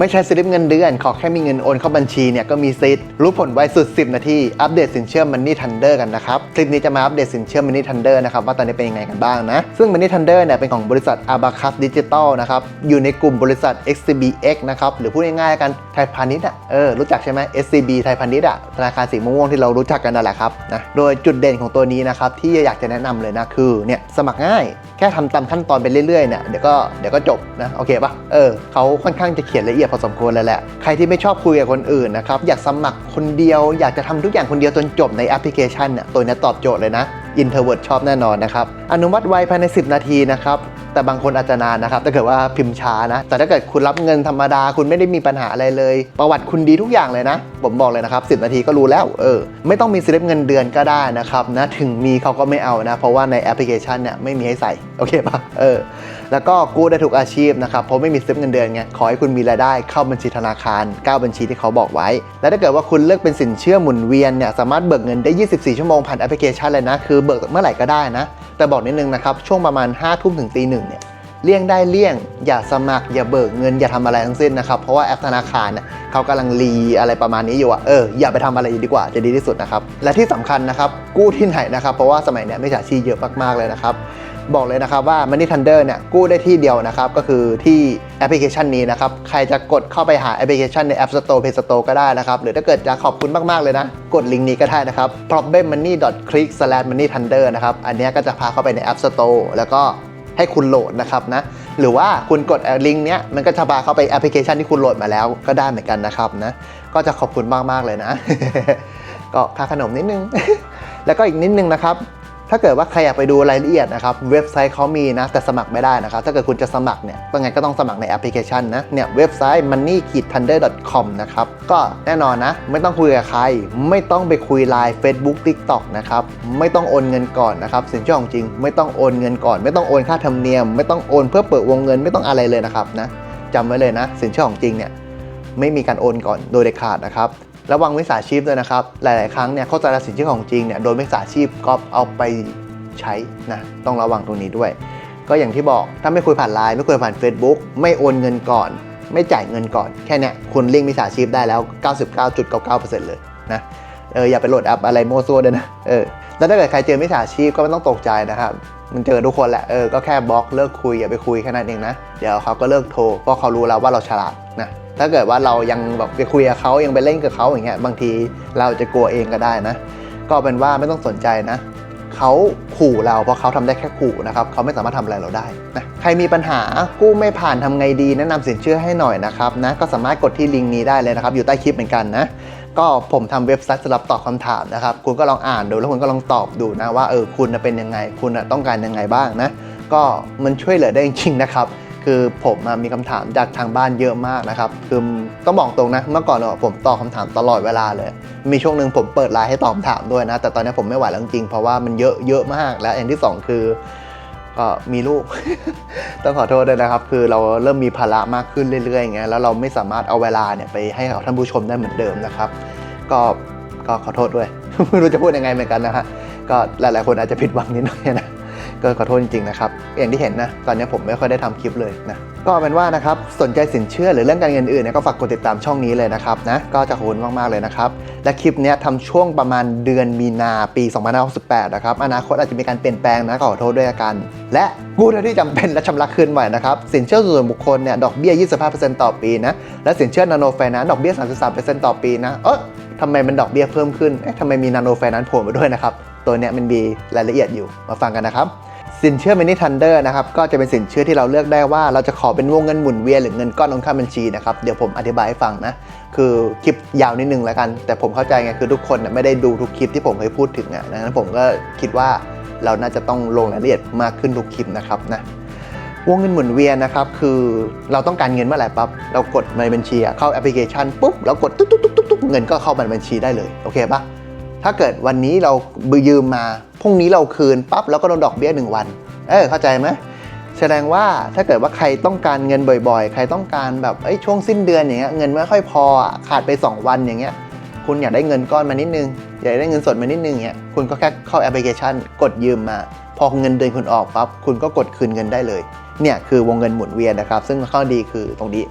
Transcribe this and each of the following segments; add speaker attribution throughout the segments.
Speaker 1: ไม่ใช่สลิปเงินเดือน ขอแค่มีเงินโอนเข้าบัญชีเนี่ยก็มีสิทธิ์รู้ผลไวสุด 10 นาที อัปเดตสินเชื่อ Money Thunder กันนะครับ คลิปนี้จะมาอัปเดตสินเชื่อ Money Thunder นะครับว่าตอนนี้เป็นยังไงกันบ้างนะ ซึ่ง Money Thunder เนี่ยเป็นของบริษัท Abacus Digital นะครับ อยู่ในกลุ่มบริษัท XCBX นะครับ หรือพูดง่ายๆกันไทยพาณิชย์อะ เออ รู้จักใช่ไหม SCB ไทยพาณิชย์อะ ธนาคารสีม่วงที่เรารู้จักกันนั่นแหละครับนะ โดยจุดเด่นของตัวนี้นะครับที่อยากจะแนะนำเลยนะคือเนี่ยสมัครง่ายแค่ทำตามขั้นตอนไปเรื่อยๆเนี่ยเดี๋ยวก็เดี๋ยวก็จบนะโอเคปะเออเขาค่อนข้างจะเขียนละเอียดพอสมควรเลยแหละ ใครที่ไม่ชอบคุยกับคนอื่นนะครับอยากสมัครคนเดียว อยากจะทำทุกอย่างคนเดียวจนจบในแอปพลิเคชันเนี่ยตัวนี้ตอบโจทย์เลยนะอินเทอร์เวิร์ดชอบแน่นอนนะครับอนุมัติไวภายใน 10 นาทีนะครับ แต่บางคนอาจจะนานนะครับถ้าเกิดว่าพิมพ์ช้านะ แต่ถ้าเกิดคุณรับเงินธรรมดาคุณไม่ได้มีปัญหาอะไรเลย ประวัติคุณดีทุกอย่างเลยนะ ผมบอกเลยนะครับ10 นาทีก็รู้แล้วเออไม่ต้องมีสลิปเงินเดือนก็ได้นะครับนะถึงมีเขาก็ไม่เอานะ เพราะว่าในแอปพลิเคชันเนี่ยไม่มีให้ใส่โอเคปะเออแล้วก็กู้ได้ทุกอาชีพนะครับเพราะไม่มีสลิปเงินเดือนไงขอให้คุณมีรายได้เข้าบัญชีธนาคาร 9 บัญชีที่เขาบอกไว้ และถ้าเกิดว่าคุณเลือกเป็นสินเชื่อหมุนเวียนเนี่ยสามารถเบิกเงินได้ 24 ชั่วโมงผ่านแอปพลิเคชันเลยนะคือเบิกเมื่อไหร่ก็ได้นะแต่บอกนิดนึงนะครับช่วงประมาณ5ทุ่มถึงตีหนึ่ง เลี่ยงได้เลี่ยง อย่าสมัคร อย่าเบิกเงินอย่าทำอะไรทั้งสิ้นนะครับเพราะว่าแอปธนาคารเนี่ยเขากำลังรีอะไรประมาณนี้อยู่อะเอออย่าไปทำอะไรดีกว่าจะดีที่สุดนะครับและที่สำคัญนะครับกู้ที่ไหนนะครับเพราะว่าสมัยเนี้ยไม่ฉาชีพเยอะมากๆเลยนะครับบอกเลยนะครับว่า Money Thunder เนี่ยกู้ได้ที่เดียวนะครับก็คือที่แอปพลิเคชันนี้นะครับใครจะกดเข้าไปหาแอปพลิเคชันใน App Store Play Store ก็ได้นะครับหรือถ้าเกิดจะขอบคุณมาก ๆ เลยนะ กดลิงก์นี้ก็ได้นะครับ problemmoney.click/moneythunder นะครับอันนี้ก็จะพาเข้าไปใน App Store แล้วก็ ให้คุณโหลดนะครับนะหรือว่าคุณกดลิงก์เนี้ยมันก็จะพาเข้าไปแอปพลิเคชันที่คุณโหลดมาแล้วก็ได้เหมือนกันนะครับนะก็จะขอบคุณมากๆเลยนะ ก็ค่าขนมนิดนึง แล้วก็อีกนิดนึงนะครับ ถ้าเกิดว่าใครอยากไปดูรายละเอียดนะครับเว็บไซต์เขามีนะแต่สมัครไม่ได้นะครับ ถ้าเกิดคุณจะสมัครเนี่ยต้องไงก็ต้องสมัครในแอปพลิเคชันนะเนี่ยเว็บไซต์ money-thunder.com นะครับก็แน่นอนนะ ไม่ต้องคุยกับใคร ไม่ต้องไปคุยไลน์ Facebook TikTok นะครับไม่ต้องโอนเงินก่อนนะครับสินเชื่อของจริง ไม่ต้องโอนเงินก่อน ไม่ต้องโอนค่าธรรมเนียม ไม่ต้องโอนเพื่อเปิดวงเงินไม่ต้องอะไรเลยนะครับนะจำไว้เลยนะ สินเชื่อของจริงเนี่ยไม่มีการโอนก่อนโดยเด็ดขาดนะครับ ระวังมิจฉาชีพด้วยนะครับ หลาย ๆ ครั้งเนี่ยโฆษณาสินเชื่อของจริงเนี่ยโดนมิจฉาชีพก็เอาไปใช้นะต้องระวังตรงนี้ด้วย ก็อย่างที่บอกถ้าไม่คุยผ่านไลน์ไม่คุยผ่าน Facebook ไม่โอนเงินก่อน ไม่จ่ายเงินก่อนแค่นี้คุณเลี่ยงมิจฉาชีพได้แล้ว 99.99%เลยนะเอออย่าไปโหลดแอปอะไรโม้ซั่วด้วยนะเออแล้วถ้าเกิดใครเจอมิจฉาชีพก็ไม่ต้องตกใจนะครับมันเจอทุกคนแหละเออก็แค่บล็อกเลิกคุยอย่าไปคุยแค่นั้นเองนะเดี๋ยวเขาก็เลิกโทรเพราะเขารู้แล้วว่าเราฉลาดนะ ถ้าเกิดว่าเรายังแบบไปคุยกับเขายังไปเล่นกับเขาอย่างเงี้ยบางทีเราจะกลัวเองก็ได้นะ ก็เป็นว่าไม่ต้องสนใจนะเขาขู่เราเพราะเขาทำได้แค่ขู่นะครับเขาไม่สามารถทำอะไรเราได้นะใครมีปัญหากู้ไม่ผ่านทำไงดี แนะนำสินเชื่อให้หน่อยนะครับนะก็สามารถกดที่ลิงก์นี้ได้เลยนะครับ อยู่ใต้คลิปเหมือนกันนะก็ผมทำเว็บไซต์สำหรับตอบคำถามนะครับ คุณก็ลองอ่านดูแล้วคุณก็ลองตอบดูนะว่าเออคุณน่ะเป็นยังไง คุณต้องการยังไงบ้างนะ ก็มันช่วยเหลือได้จริงๆนะครับ คือผมมีคำถามจากทางบ้านเยอะมากนะครับ คือต้องบอกตรงนะ เมื่อก่อนอะผมตอบคำถามตลอดเวลาเลย มีช่วงหนึ่งผมเปิดไลน์ให้ตอบคำถามด้วยนะ แต่ตอนนี้ผมไม่ไหวแล้วจริงเพราะว่ามันเยอะเยอะมาก และอย่างที่สองคือก็มีลูก ต้องขอโทษด้วยนะครับ คือเราเริ่มมีภาระมากขึ้นเรื่อยๆอย่างเงี้ยแล้วเราไม่สามารถเอาเวลาเนี่ยไปให้กับท่านผู้ชมได้เหมือนเดิมนะครับ ก็ก็ขอโทษด้วยไม่รู้จะพูดยังไงเหมือนกันนะฮะก็หลายๆคนอาจจะผิดหวังนิดหน่อยนะ ก็ขอโทษจริงๆนะครับ อย่างที่เห็นนะ ตอนนี้ผมไม่ค่อยได้ทำคลิปเลยนะ ก็เป็นว่านะครับ สนใจสินเชื่อหรือเรื่องการเงินอื่นเนี่ยก็ฝากกดติดตามช่องนี้เลยนะครับนะ ก็จะขอบคุณมากๆเลยนะครับ และคลิปนี้ทำช่วงประมาณเดือนมีนาปี2568นะครับ อนาคตอาจจะมีการเปลี่ยนแปลงนะก็ขอโทษด้วยกัน และกู้เท่าที่จำเป็นและชำระคืนไหวนะครับ สินเชื่อส่วนบุคคลเนี่ยดอกเบี้ย 25%ต่อปีนะ และสินเชื่อนาโนไฟนนซ์ดอกเบี้ย 33%ต่อปีนะ เออทำไมมันดอกเบี้ยเพิ่มขึ้น เอ๊ะทำไมมีนาโนไฟนนซ์โผล่มาด้วยนะครับ ตัวเนี้ยมันมีรายละเอียดอยู่ มาฟังกันนะครับ สินเชื่อ Mini Thunder นะครับก็จะเป็นสินเชื่อที่เราเลือกได้ว่าเราจะขอเป็นวงเงินหมุนเวียนหรือเงินก้อนลงเข้าบัญชีนะครับเดี๋ยวผมอธิบายให้ฟังนะ คือคลิปยาวนิดนึงแล้วกัน แต่ผมเข้าใจไงคือทุกคนไม่ได้ดูทุกคลิปที่ผมเคยพูดถึงอะดังนั้นผมก็คิดว่าเราน่าจะต้องลงรายละเอียดมากขึ้นทุกคลิปนะครับนะวงเงินหมุนเวียนนะครับคือเราต้องการเงินเมื่อไหร่ปั๊บเรากดในบัญชีเข้าแอปพลิเคชันปุ๊บเรากดตุ๊กตุ๊กตุ๊กตุ๊กเงินก็เข้ามาในบัญชีได้เลยโอเคปะ ถ้าเกิดวันนี้เรายืมมาพรุ่งนี้เราคืนปั๊บแล้วก็โดนดอกเบี้ยหนึ่งวัน เออเข้าใจไหมแสดงว่าถ้าเกิดว่าใครต้องการเงินบ่อยๆ ใครต้องการแบบเอ้ยช่วงสิ้นเดือนอย่างเงี้ยเงินไม่ค่อยพอขาดไป 2 วันอย่างเงี้ยคุณอยากได้เงินก้อนมานิดนึง อยากได้เงินสดมานิดนึงเงี้ยคุณก็แค่เข้าแอปพลิเคชัน กดยืมมา พอเงินเดือนคุณออกปั๊บคุณก็กดคืนเงินได้เลย เนี่ยคือวงเงินหมุนเวียนนะครับ ซึ่งข้อดีคือตรงนี้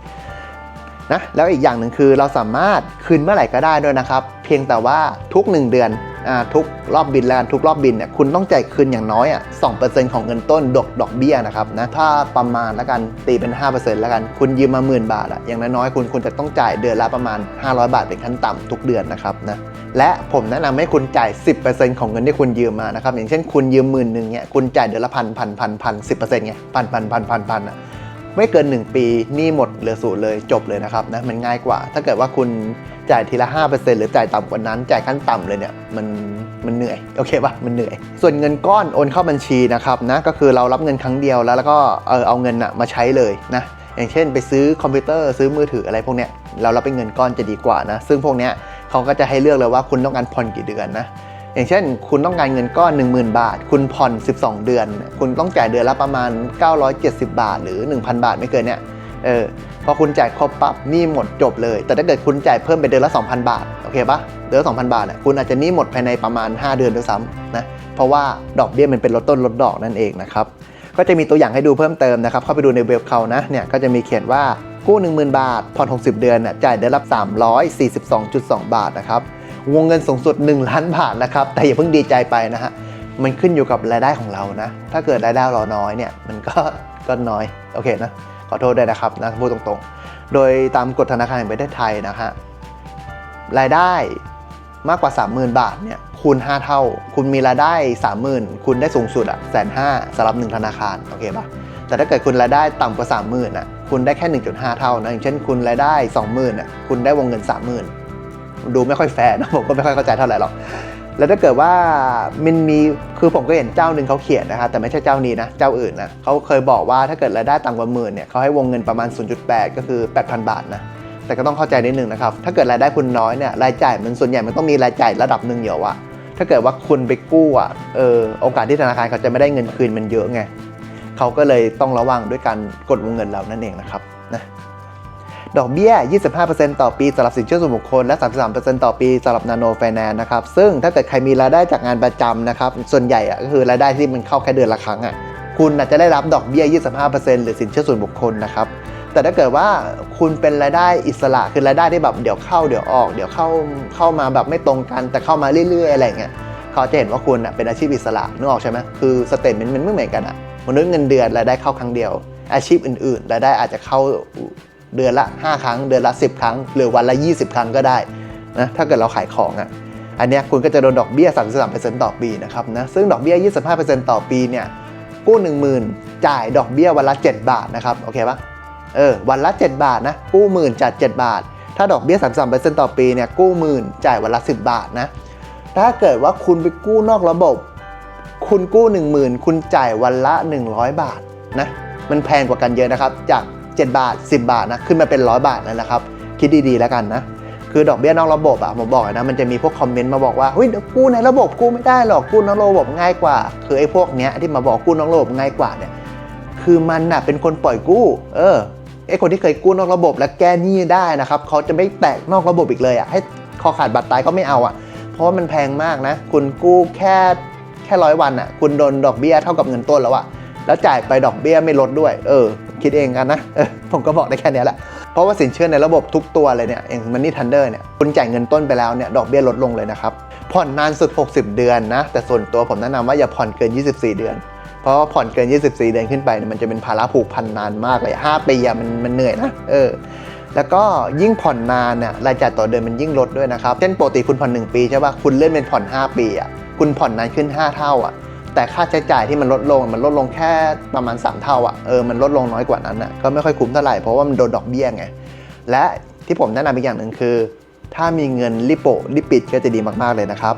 Speaker 1: นะแล้วอีกอย่างหนึ่งคือเราสามารถคืนเมื่อไหร่ก็ได้ด้วยนะครับ เพียงแต่ว่าทุก 1 เดือนอ่าทุกรอบบินแล้วกันทุกรอบบินเนี่ยคุณต้องจ่ายคืนอย่างน้อยอะ2%ของเงินต้นดอกดอกเบี้ยนะครับนะถ้าประมาณแล้วกันตีเป็น 5%แล้วกัน คุณยืมมาหมื่นบาทอะอย่างน้อยๆคุณคุณจะต้องจ่ายเดือนละประมาณ 500 บาทเป็นขั้นต่ำทุกเดือนนะครับนะและผมแนะนำให้คุณจ่าย 10%ของเงินที่คุณยืมมานะครับอย่างเช่นคุณยืมหมื่นหนึ่งเนี่ยคุณจ่ายเดือนละพันพันพันพันสิบเปอร์เซ็นต์ไงพันพันพันพันพันอะ ไม่เกิน 1 ปีหนี้หมดเหลือศูนย์เลยจบเลยนะครับนะมันง่ายกว่า ถ้าเกิดว่าคุณจ่ายทีละ 5%หรือจ่ายต่ำกว่านั้น จ่ายขั้นต่ำเลยเนี่ยมันมันเหนื่อยโอเคปะมันเหนื่อย ส่วนเงินก้อนโอนเข้าบัญชีนะครับนะก็คือเรารับเงินครั้งเดียวแล้วแล้วก็เออเอาเงินอะมาใช้เลยนะอย่างเช่น ไปซื้อคอมพิวเตอร์ซื้อมือถืออะไรพวกเนี้ยเรารับเป็นเงินก้อนจะดีกว่านะซึ่งพวกเนี้ยเขาก็จะให้เลือกเลยว่าคุณต้องการผ่อนกี่เดือนนะ อย่างเช่น คุณต้องการเงินก้อน 10,000 บาท คุณผ่อน 12 เดือน คุณต้องจ่ายเดือนละประมาณ 970 บาท หรือ 1,000 บาทไม่เกินเนี่ยเออพอคุณจ่ายครบปั๊บหนี้หมดจบเลย แต่ถ้าเกิดคุณจ่ายเพิ่มเป็นเดือนละ 2,000 บาทโอเคปะเดือนละ2,000 บาทเนี่ยคุณอาจจะหนี้หมดภายในประมาณ 5 เดือนด้วยซ้ำนะเพราะว่าดอกเบี้ยมันเป็นลดต้นลดดอกนั่นเองนะครับก็จะมีตัวอย่างให้ดูเพิ่มเติมนะครับเข้าไปดูในเว็บเขานะเนี่ยก็จะมีเขียนว่ากู้ 10,000 บาทผ่อน 60 เดือนน่ะจ่ายเดือนละ342.2 บาทนะครับ วงเงินสูงสุด 1 ล้านบาทนะครับ แต่อย่าเพิ่งดีใจไปนะฮะ มันขึ้นอยู่กับรายได้ของเรานะ ถ้าเกิดรายได้เราน้อยเนี่ย มันก็ก็น้อย โอเคนะ ขอโทษด้วยนะครับนะพูดตรงๆ โดยตามกฎธนาคารแห่งประเทศไทยนะฮะ รายได้มากกว่า 30,000 บาทเนี่ย คูณ 5 เท่า คุณมีรายได้ 30,000 คุณได้สูงสุดอะแสนห้าสำหรับหนึ่งธนาคาร โอเคปะแต่ถ้าเกิดคุณรายได้ต่ำกว่า 30,000อะ คุณได้แค่ 1.5 เท่านะ อย่างเช่น คุณรายได้ 20,000อะ คุณได้วงเงิน 30,000 ดูไม่ค่อยแฟร์นะผมก็ไม่ค่อยเข้าใจเท่าไหร่หรอกแล้วถ้าเกิดว่ามันมีคือผมก็เห็นเจ้าหนึ่งเขาเขียนนะครับแต่ไม่ใช่เจ้านี้นะ เจ้าอื่นนะเขาเคยบอกว่าถ้าเกิดรายได้ต่ำกว่าหมื่นเนี่ยเขาให้วงเงินประมาณ 0.8 ก็คือ 8,000 บาทนะแต่ก็ต้องเข้าใจนิดนึงนะครับ ถ้าเกิดรายได้คุณน้อยเนี่ยรายจ่ายมันส่วนใหญ่มันต้องมีรายจ่ายระดับหนึ่งเยอะอะถ้าเกิดว่าคุณไปกู้อะเออโอกาสที่ธนาคารเขาจะไม่ได้เงินคืนมันเยอะไงเขาก็เลยต้องระวังด้วยการกดวงเงินเรานั่นเองนะครับ ดอกเบี้ย 25%ต่อปีสำหรับสินเชื่อส่วนบุคคลและ 33%ต่อปีสำหรับนาโนไฟแนนซ์นะครับ ซึ่งถ้าเกิดใครมีรายได้จากงานประจำนะครับ ส่วนใหญ่อะก็คือรายได้ที่มันเข้าแค่เดือนละครั้งอะคุณอาจจะได้รับดอกเบี้ย 25%หรือสินเชื่อส่วนบุคคลนะครับแต่ถ้าเกิดว่าคุณเป็นรายได้อิสระคือรายได้ที่แบบเดี๋ยวเข้าเดี๋ยวออก เดี๋ยวเข้าเข้ามาแบบไม่ตรงกันแต่เข้ามาเรื่อยๆอะไรเงี้ยเขาจะเห็นว่าคุณอะเป็นอาชีพอิสระนึกออกใช่ไหมคือสเตทเมนต์มันไม่เหมือนกันอะมนุษย์เงินเดือนรายได้เข้าครั้งเดียว อาชีพอื่นๆรายได้อาจจะเข้า เดือนละ 5 ครั้ง เดือนละ 10 ครั้ง หรือวันละ 20 ครั้งก็ได้นะถ้าเกิดเราขายของอะอันเนี้ยคุณก็จะโดนดอกเบี้ย 33%ต่อปีนะครับนะซึ่งดอกเบี้ย 25%ต่อปีเนี่ยกู้ 10,000 จ่ายดอกเบี้ยวันละ 7 บาทนะครับโอเคปะเออวันละ 7 บาทนะกู้หมื่นจ่าย7บาท ถ้าดอกเบี้ย 33%ต่อปีเนี่ยกู้หมื่นจ่ายวันละ 10 บาทนะถ้าเกิดว่าคุณไปกู้นอกระบบ คุณกู้ 10,000 คุณจ่ายวันละ 100 บาทนะมันแพงกว่ากันเยอะนะครับจาก 7 บาท 10 บาทนะขึ้นมาเป็น 100 บาทแล้วนะครับ คิดดีๆแล้วกันนะ คือดอกเบี้ยนอกระบบอะผมบอกนะมันจะมีพวกคอมเมนต์มาบอกว่าเฮ้ยกู้ในระบบกู้ไม่ได้หรอกกู้นอกระบบง่ายกว่า คือไอ้พวกเนี้ยที่มาบอกกู้นอกระบบง่ายกว่าเนี่ยคือมันน่ะเป็นคนปล่อยกู้ เออไอ้คนที่เคยกู้นอกระบบแล้วแก้หนี้ได้นะครับเขาจะไม่แตะนอกระบบอีกเลยอะให้คอขาดบาดตายก็ไม่เอาอะเพราะว่ามันแพงมากนะ คุณกู้แค่แค่ร้อยวันอะ คุณโดนดอกเบี้ยเท่ากับเงินต้นแล้วอะแล้วจ่ายไปดอกเบี้ยไม่ลดด้วย เออ คิดเองกันนะผมก็บอกได้แค่นี้แหละ เพราะว่าสินเชื่อในระบบทุกตัวเลยเนี่ยอย่างมันนี่ทันเดอร์เนี่ยคุณจ่ายเงินต้นไปแล้วเนี่ยดอกเบี้ยลดลงเลยนะครับ ผ่อนนานสุด 60 เดือนนะ แต่ส่วนตัวผมแนะนำว่าอย่าผ่อนเกิน 24 เดือน เพราะว่าผ่อนเกิน 24 เดือนขึ้นไปเนี่ยมันจะเป็นภาระผูกพันนานมากเลย5ปีอะมันมันเหนื่อยนะเออแล้วก็ยิ่งผ่อนนานเนี่ยรายจ่ายต่อเดือนมันยิ่งลดด้วยนะครับเช่นปกติคุณผ่อน 1 ปีใช่ป่ะคุณเลื่อนเป็นผ่อน 5 ปีอะคุณผ่อนนานขึ้น 5 เท่าอะ แต่ค่าใช้จ่ายที่มันลดลงมันลดลงแค่ประมาณ 3 เท่าอะเออมันลดลงน้อยกว่านั้นอะก็ไม่ค่อยคุ้มเท่าไหร่เพราะว่ามันโดนดอกเบี้ยไงและที่ผมแนะนำอีกอย่างหนึ่งคือ ถ้ามีเงินรีบโปะรีบปิดก็จะดีมากๆเลยนะครับ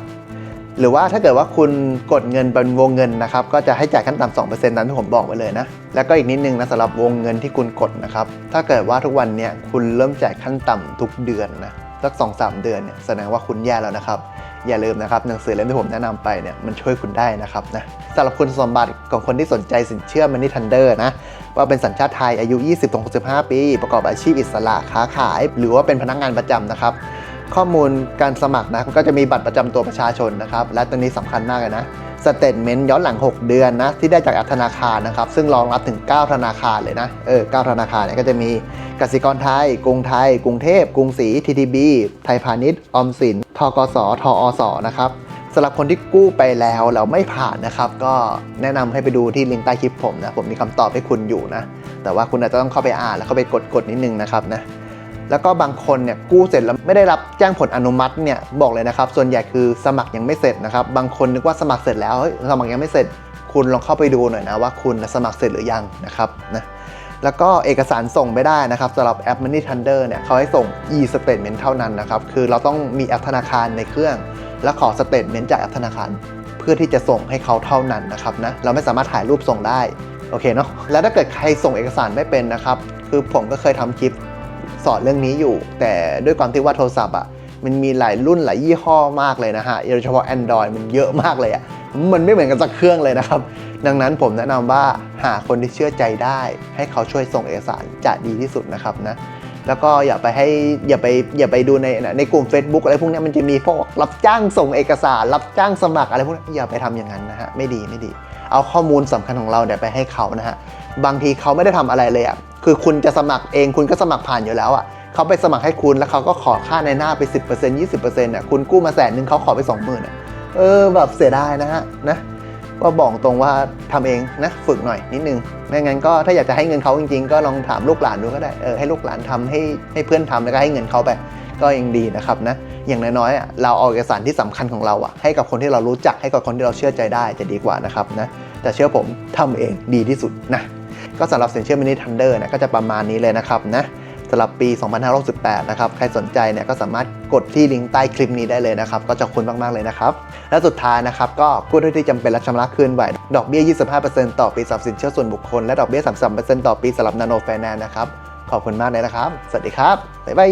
Speaker 1: หรือว่าถ้าเกิดว่าคุณกดเงินเป็นวงเงินนะครับก็จะให้จ่ายขั้นต่ำสองเปอร์เซ็นต์นั้นที่ผมบอกไว้เลยนะแล้วก็อีกนิดนึงนะสำหรับวงเงินที่คุณกดนะครับถ้าเกิดว่าทุกวันเนี้ยคุณเริ่มจ่ายขั้นต่ำทุกเดือนนะสักสองสามเดือนเนี่ยแสดงว่าคุณแย่แล้วนะครับ อย่าลืมนะครับหนังสือเล่มที่ผมแนะนำไปเนี่ยมันช่วยคุณได้นะครับนะสำหรับคุณสมบัติของคนที่สนใจสินเชื่อมันนี่ทันเดอร์นะว่าเป็นสัญชาติไทยอายุ 20-65 ปี ประกอบอาชีพอิสระค้าขาย หรือว่าเป็นพนักงานประจำนะครับข้อมูลการสมัครนะก็จะมีบัตรประจำตัวประชาชนนะครับและตัวนี้สำคัญมากเลยนะ สเตทเมนต์ย้อนหลัง 6 เดือนนะที่ได้จากแอปธนาคารนะครับ ซึ่งรองรับถึง 9 ธนาคารเลยนะเออ9ธนาคารเนี่ยก็จะมีกสิกรไทย กรุงไทย กรุงเทพ กรุงศรี TTB ไทยพาณิชย์ออมสินทกสทอสนะครับสำหรับคนที่กู้ไปแล้วแล้วไม่ผ่านนะครับ ก็แนะนำให้ไปดูที่ลิงก์ใต้คลิปผมนะผมมีคำตอบให้คุณอยู่นะแต่ว่าคุณอาจจะต้องเข้าไปอ่านแล้วเข้าไปกดกดนิดนึงนะครับนะ แล้วก็บางคนเนี่ยกู้เสร็จแล้วไม่ได้รับแจ้งผลอนุมัติเนี่ยบอกเลยนะครับ ส่วนใหญ่คือสมัครยังไม่เสร็จนะครับ บางคนนึกว่าสมัครเสร็จแล้วเฮ้ยสมัครยังไม่เสร็จ คุณลองเข้าไปดูหน่อยนะว่าคุณสมัครเสร็จหรือยังนะครับนะแล้วก็เอกสารส่งไม่ได้นะครับสำหรับแอป Money Thunder เนี่ยเขาให้ส่ง e-statement เท่านั้นนะครับคือเราต้องมีแอปธนาคารในเครื่อง แล้วขอ statement จากแอปธนาคาร เพื่อที่จะส่งให้เขาเท่านั้นนะครับนะเราไม่สามารถถ่ายรูปส่งได้โอเคเนาะแล้วถ้าเกิดใครส่งเอกสารไม่เป็นนะครับคือผมก็เคยทำคลิป สอนเรื่องนี้อยู่ แต่ด้วยความที่ว่าโทรศัพท์อะมันมีหลายรุ่นหลายยี่ห้อมากเลยนะฮะโดยเฉพาะ Android มันเยอะมากเลยอะมันไม่เหมือนกันสักเครื่องเลยนะครับ ดังนั้นผมแนะนำว่าหาคนที่เชื่อใจได้ ให้เขาช่วยส่งเอกสารจะดีที่สุดนะครับนะแล้วก็อย่าไปให้อย่าไปอย่าไปดูในในกลุ่ม Facebook อะไรพวกนี้มันจะมีพวกรับจ้างส่งเอกสาร รับจ้างสมัครอะไรพวกนี้อย่าไปทำอย่างนั้นนะฮะไม่ดีไม่ดี เอาข้อมูลสำคัญของเราเนี่ยไปให้เขานะฮะบางทีเขาไม่ได้ทำอะไรเลยอะ คือคุณจะสมัครเองคุณก็สมัครผ่านอยู่แล้วอะเขาไปสมัครให้คุณแล้วเขาก็ขอค่าในหน้าไป 10% 20%เนี่ยคุณกู้มาแสนหนึ่งเขาขอไป 20,000อะเออแบบเสียดายนะฮะนะก็บอกตรงว่าทำเองนะฝึกหน่อยนิดนึงไม่งั้นก็ถ้าอยากจะให้เงินเขาจริงๆ ก็ลองถามลูกหลานดูก็ได้เออให้ลูกหลานทำให้ให้เพื่อนทำแล้วก็ให้เงินเขาไป ก็ยังดีนะครับนะอย่างน้อยๆอะเราเอาเอกสารที่สำคัญของเราอะให้กับคนที่เรารู้จักให้กับคนที่เราเชื่อใจได้จะดีกว่านะครับนะแต่เชื่อผมทำเองดีที่สุดนะ ก็สำหรับสินเชื่อมินิทันเดอร์เนี่ยก็จะประมาณนี้เลยนะครับนะสำหรับปี 2568 นะครับ ใครสนใจเนี่ยก็สามารถกดที่ลิงก์ใต้คลิปนี้ได้เลยนะครับ ก็จะคุณมาก ๆ เลยนะครับ และสุดท้ายนะครับ ก็กู้ด้วยที่จำเป็นและชำระคืนไหว ดอกเบี้ย 25%ต่อปีสำหรับสินเชื่อส่วนบุคคล และดอกเบี้ย 33%ต่อปีสำหรับนาโนไฟแนนซ์นะครับ ขอบคุณมากเลยนะครับ สวัสดีครับ บ๊ายบาย